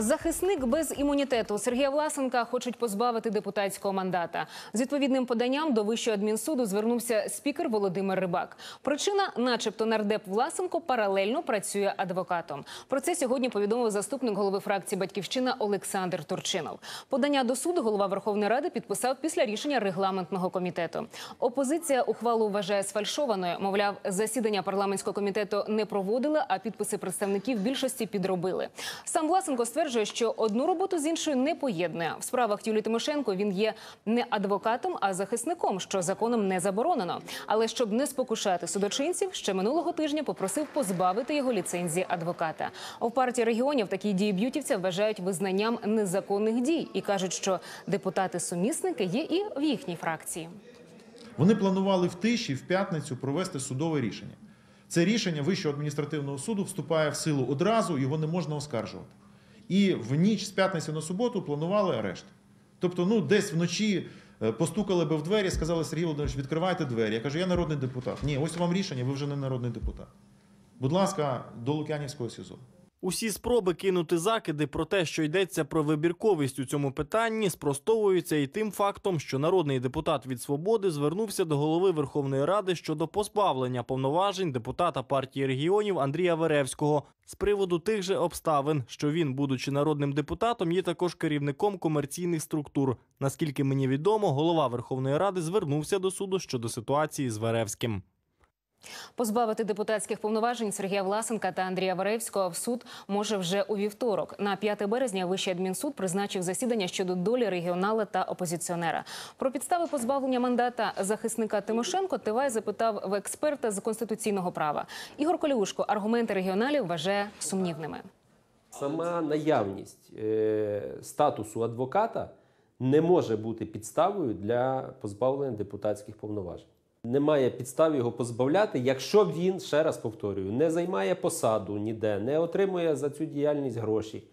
Захисник без імунітету Сергія Власенка хочуть позбавити депутатського мандата. З відповідним поданням до Вищого адмінсуду звернувся спікер Володимир Рибак. Причина, начебто, нардеп Власенко паралельно працює адвокатом. Про це сьогодні повідомив заступник голови фракції Батьківщина Олександр Турчинов. Подання до суду голова Верховної Ради підписав після рішення регламентного комітету. Опозиція ухвалу вважає сфальшованою. Мовляв, засідання парламентського комітету не проводили, а підписи представників більшості підробили. Сам Власенко стверджує, що одну роботу з іншою не поєднує. В справах Юлії Тимошенко він є не адвокатом, а захисником, що законом не заборонено. Але щоб не спокушати судочинців, ще минулого тижня попросив позбавити його ліцензії адвоката. А в партії регіонів такі дії б'ютівця вважають визнанням незаконних дій і кажуть, що депутати-сумісники є і в їхній фракції. Вони планували в тиші в п'ятницю провести судове рішення. Це рішення Вищого адміністративного суду вступає в силу одразу, його не можна оскаржувати. І в ніч з п'ятниці на суботу планували арешт. Тобто, ну десь вночі е, постукали би в двері, сказали Сергій Володимирович, відкривайте двері. Я кажу, я народний депутат. Ні, ось вам рішення, ви вже не народний депутат. Будь ласка, до Лук'янівського СІЗО. Усі спроби кинути закиди про те, що йдеться про вибірковість у цьому питанні, спростовуються і тим фактом, що народний депутат від свободи звернувся до голови Верховної Ради щодо позбавлення повноважень депутата партії регіонів Андрія Веревського з приводу тих же обставин, що він, будучи народним депутатом, є також керівником комерційних структур. Наскільки мені відомо, голова Верховної Ради звернувся до суду щодо ситуації з Веревським. Позбавити депутатських повноважень Сергія Власенка та Андрія Варевського в суд може вже у вівторок. На 5 березня Вищий адмінсуд призначив засідання щодо долі регіонала та опозиціонера. Про підстави позбавлення мандата захисника Тимошенко Тивай запитав в експерта з конституційного права. Ігор Коліушко аргументи регіоналів вважає сумнівними. Сама наявність е, статусу адвоката не може бути підставою для позбавлення депутатських повноважень. Немає підстав його позбавляти, якщо він, ще раз повторюю, не займає посаду ніде, не отримує за цю діяльність гроші.